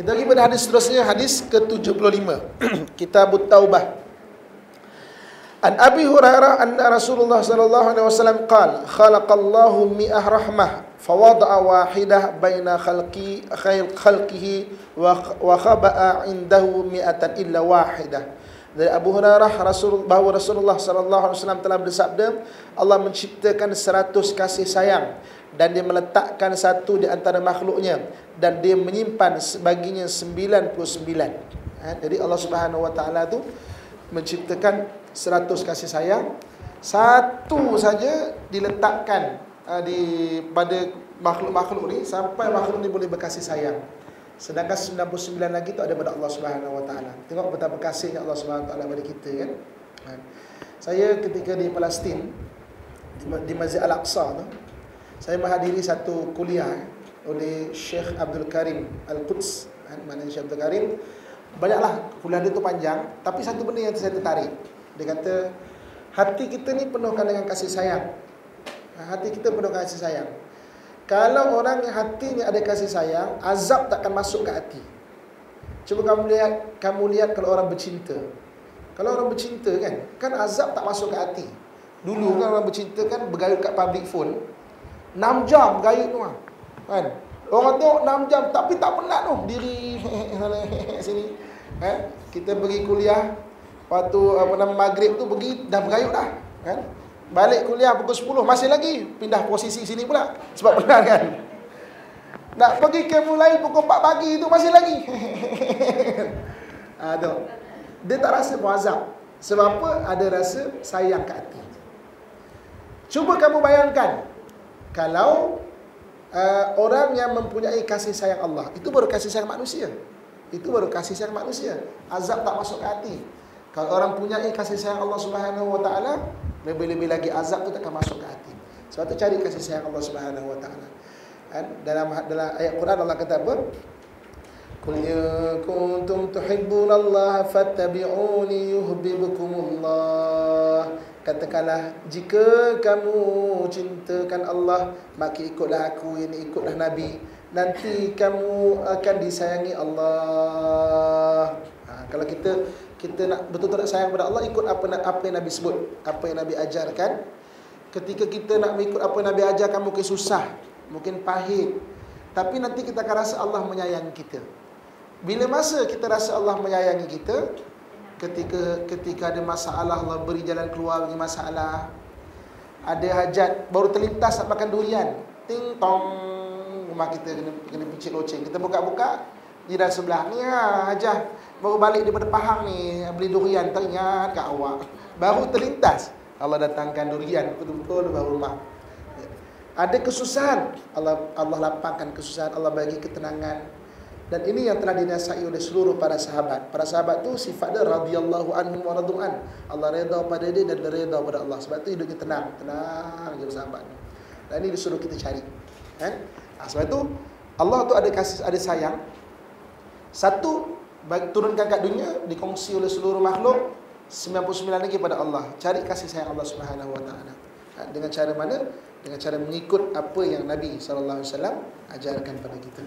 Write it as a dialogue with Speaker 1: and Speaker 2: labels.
Speaker 1: Kita pergi pada hadis seterusnya, hadis ke-75. Kitab Taubah. An Abi Hurairah anna Rasulullah sallallahu alaihi wasallam qala khalaqallahu mi'ah rahmah fawada'a wahidah baina khalqi khail khalqihi wa khaba'a indahu mi'atan illa wahidah dari Abu Hurairah Rasul bahawa Rasulullah sallallahu alaihi wasallam telah bersabda Allah menciptakan seratus kasih sayang dan dia meletakkan satu di antara makhluknya. Dan dia menyimpan baginya 99 ha, jadi Allah Subhanahu wa taala tu menciptakan seratus kasih sayang. Satu saja diletakkan uh, di pada makhluk-makhluk ni sampai makhluk ni boleh berkasih sayang. Sedangkan 99 lagi tu ada pada Allah Subhanahu wa taala. Tengok betapa kasihnya Allah Subhanahu wa taala pada kita kan? Ha. saya ketika di Palestin di Masjid Al-Aqsa tu saya menghadiri satu kuliah oleh Syekh Abdul Karim Al-Quds kan mana Syekh Abdul Karim banyaklah kuliah dia tu panjang tapi satu benda yang saya tertarik dia kata hati kita ni penuhkan dengan kasih sayang. Ha, hati kita penuh kasih sayang. Kalau orang yang hatinya ada kasih sayang, azab takkan masuk ke hati. Cuba kamu lihat, kamu lihat kalau orang bercinta. Kalau orang bercinta kan, kan azab tak masuk ke hati. Dulu kan orang bercinta kan bergayut kat public phone. 6 jam gayut tu kan. Orang tengok 6 jam tapi tak penat tu diri sini. Kan? Kita pergi kuliah Waktu apa nama maghrib tu pergi dah bergayut dah kan. Balik kuliah pukul 10 masih lagi pindah posisi sini pula sebab benar kan. Nak pergi ke mulai pukul 4 pagi tu masih lagi. ha, tu. Dia tak rasa puazab. Sebab apa? Ada rasa sayang kat hati. Cuba kamu bayangkan kalau uh, orang yang mempunyai kasih sayang Allah, itu baru kasih sayang manusia. Itu baru kasih sayang manusia. Azab tak masuk hati. Kalau orang punya kasih sayang Allah Subhanahu wa taala, lebih-lebih lagi azab itu akan masuk ke hati. Sebab itu cari kasih sayang Allah Subhanahu wa taala. Kan dalam dalam ayat Quran Allah kata apa? Qul ya kuntum tuhibbunallaha fattabi'uni yuhibbukumullah. Katakanlah jika kamu cintakan Allah maka ikutlah aku ini ikutlah nabi nanti kamu akan disayangi Allah. Ha, kalau kita kita nak betul-betul sayang kepada Allah ikut apa apa yang Nabi sebut, apa yang Nabi ajarkan. Ketika kita nak mengikut apa yang Nabi ajarkan mungkin susah, mungkin pahit. Tapi nanti kita akan rasa Allah menyayangi kita. Bila masa kita rasa Allah menyayangi kita, ketika ketika ada masalah Allah beri jalan keluar bagi masalah. Ada hajat baru terlintas nak makan durian. Ting tong. Rumah kita kena kena picit loceng. Kita buka-buka jiran sebelah. Ni ha, hajah. Baru balik daripada Pahang ni Beli durian teringat kat awak. Baru terlintas. Allah datangkan durian Betul-betul baru rumah. Ada kesusahan. Allah Allah lapangkan kesusahan. Allah bagi ketenangan Dan ini yang telah dinasai oleh seluruh para sahabat. Para sahabat tu sifat dia radhiyallahu anhum wa radu'an Allah reda pada dia dan dia reda pada Allah. Sebab tu hidupnya tenang. Tenang je sahabat Dan ini disuruh kita cari. Kan? Sebab tu Allah tu ada kasih ada sayang. Satu turunkan kat dunia dikongsi oleh seluruh makhluk 99 lagi pada Allah. Cari kasih sayang Allah Subhanahu wa taala. Ha, dengan cara mana? Dengan cara mengikut apa yang Nabi sallallahu alaihi wasallam ajarkan pada kita